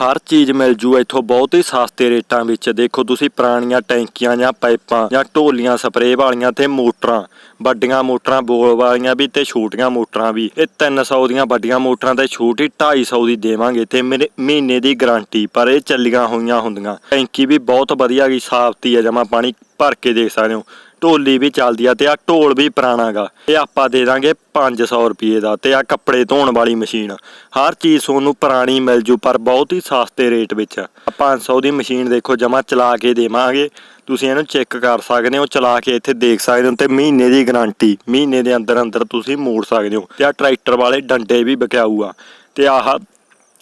ਹਰ ਚੀਜ਼ ਮਿਲ ਜੂ, ਇੱਥੋਂ ਬਹੁਤ ਹੀ ਸਸਤੇ ਰੇਟਾਂ ਵਿੱਚ। ਦੇਖੋ ਤੁਸੀਂ ਪੁਰਾਣੀਆਂ ਟੈਂਕੀਆਂ ਜਾਂ ਪਾਈਪਾਂ ਜਾਂ ਢੋਲੀਆਂ, ਸਪਰੇਅ ਵਾਲੀਆਂ ਤੇ ਮੋਟਰਾਂ, ਵੱਡੀਆਂ ਮੋਟਰਾਂ, ਬੋਲ ਵਾਲੀਆਂ ਵੀ ਤੇ ਛੋਟੀਆਂ ਮੋਟਰਾਂ ਵੀ। ਇਹ 300 ਦੀਆਂ ਵੱਡੀਆਂ ਮੋਟਰਾਂ ਤੇ ਛੋਟੀ 250 ਦੀ ਦੇਵਾਂਗੇ ਤੇ ਮੇਰੇ ਮਹੀਨੇ ਦੀ ਗਾਰੰਟੀ, ਪਰ ਇਹ ਚੱਲੀਆਂ ਹੋਈਆਂ ਹੁੰਦੀਆਂ। ਟੈਂਕੀ ਵੀ ਬਹੁਤ ਵਧੀਆ ਗਈ ਸਾਫਤੀ ਹੈ, ਜਮਾ ਪਾਣੀ ਭਰ ਕੇ ਦੇਖ ਸਕਦੇ ਹੋ। ਢੋਲੀ ਵੀ ਚੱਲਦੀ ਆ ਤੇ ਆ ਢੋਲ ਵੀ ਪੁਰਾਣਾਗਾ ਇਹ ਆਪਾਂ ਦੇ ਦਾਂਗੇ 500 ਰੁਪਏ ਦਾ ਤੇ ਆ ਕੱਪੜੇ ਧੋਣ ਵਾਲੀ ਮਸ਼ੀਨ। ਹਰ ਚੀਜ਼ ਤੁਹਾਨੂੰ ਪੁਰਾਣੀ ਮਿਲ ਜੂ, ਪਰ ਬਹੁਤ ਹੀ ਸਸਤੇ ਰੇਟ ਵਿੱਚ। ਆ 500 ਦੀ ਮਸ਼ੀਨ ਦੇਖੋ ਜਮਾ ਚਲਾ ਕੇ ਦੇਵਾਂਗੇ। ਤੁਸੀਂ ਇਹਨੂੰ ਚੈੱਕ ਕਰ ਸਕਦੇ ਹੋ, ਚਲਾ ਕੇ ਇੱਥੇ ਦੇਖ ਸਕਦੇ ਹੋ ਤੇ ਮਹੀਨੇ ਦੀ ਗਾਰੰਟੀ, ਮਹੀਨੇ ਦੇ ਅੰਦਰ ਅੰਦਰ ਤੁਸੀਂ ਮੋੜ ਸਕਦੇ ਹੋ। ਤੇ ਆ ਟਰੈਕਟਰ ਵਾਲੇ ਡੰਡੇ ਵੀ ਬਕਿਆਊ ਆ ਤੇ ਆਹ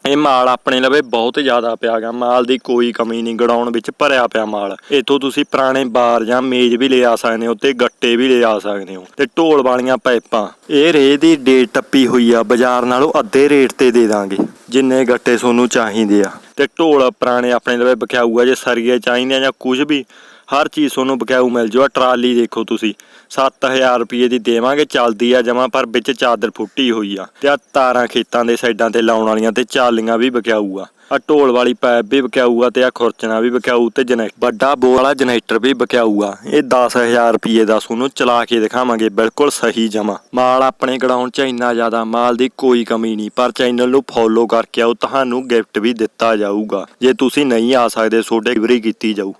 ਇਹ ਮਾਲ ਆਪਣੇ ਲਵੇ ਬਹੁਤ ਜ਼ਿਆਦਾ ਪਿਆ ਗਾ। ਮਾਲ ਦੀ ਕੋਈ ਕਮੀ ਨਹੀਂ, ਗੜਾਉਣ ਵਿੱਚ ਭਰਿਆ ਪਿਆ ਮਾਲ। ਇਥੋਂ ਤੁਸੀਂ ਪੁਰਾਣੇ ਬਾਰ ਜਾਂ ਮੇਜ਼ ਵੀ ਲੈ ਆ ਸਕਦੇ ਹੋ ਤੇ ਗੱਟੇ ਵੀ ਲੈ ਆ ਸਕਦੇ ਹੋ ਤੇ ਢੋਲ ਵਾਲੀਆਂ ਪਾਈਪਾਂ। ਇਹ ਰੇ ਦੀ ਡੇਟ ਟੱਪੀ ਹੋਈ ਆ, ਬਾਜ਼ਾਰ ਨਾਲੋਂ ਅੱਧੇ ਰੇਟ ਤੇ ਦੇ ਦਾਂਗੇ, ਜਿੰਨੇ ਗੱਟੇ ਤੁਹਾਨੂੰ ਚਾਹੀਦੇ ਆ। ਤੇ ਢੋਲ ਪੁਰਾਣੇ ਆਪਣੇ ਲਵੇ ਬਕਿਆਊ ਜੇ ਸਰੀਏ ਚਾਹੀਦੇ ਆ ਜਾਂ ਕੁਝ ਵੀ ਹਰ ਚੀਜ਼ ਤੁਹਾਨੂੰ ਬਕਾਊ ਮਿਲ ਜਾਊ ਟਰਾਲੀ ਦੇਖੋ ਤੁਸੀਂ 7000 ਰੁਪਏ ਦੀ ਦੇਵਾਂਗੇ, ਚੱਲਦੀ ਆ ਜਮਾ, ਪਰ ਵਿੱਚ ਚਾਦਰ ਫੁੱਟੀ ਹੋਈ ਆ। ਤੇ ਆ ਤਾਰਾਂ ਖੇਤਾਂ ਦੇ ਸਾਈਡਾਂ ਤੇ ਲਾਉਣ ਵਾਲੀਆਂ ਤੇ ਚਾਲੀਆਂ ਵੀ ਬਕਾਊ ਆ। ਆ ਢੋਲ ਵਾਲੀ ਪਾਈਪ ਵੀ ਬਕਾਊ ਆ ਤੇ ਆ ਖੁਰਚਣਾ ਵੀ ਬਕਾਊ ਤੇ ਜਨਰੇਟਰ ਵੱਡਾ ਬੋ ਵਾਲਾ ਜਨਰੇਟਰ ਵੀ ਬਕਾਊ ਆ। ਇਹ 10000 ਰੁਪਏ ਦਾ ਤੁਹਾਨੂੰ ਚਲਾ ਕੇ ਦਿਖਾਵਾਂਗੇ, ਬਿਲਕੁਲ ਸਹੀ ਜਮਾ। ਮਾਲ ਆਪਣੇ ਗੜਾਉਣ ਚ ਇੰਨਾ ਜ਼ਿਆਦਾ ਮਾਲ ਦੀ ਕੋਈ ਕਮੀ ਨਹੀਂ, ਪਰ ਚੈਨਲ ਨੂੰ ਫੋਲੋ ਕਰਕੇ ਆਓ, ਤੁਹਾਨੂੰ ਗਿਫਟ ਵੀ ਦਿੱਤਾ ਜਾਊਗਾ। ਜੇ ਤੁਸੀਂ ਨਹੀਂ ਆ ਸਕਦੇ ਛੋਟੇ ਡਿਲੀਵਰੀ ਕੀਤੀ ਜਾਊ।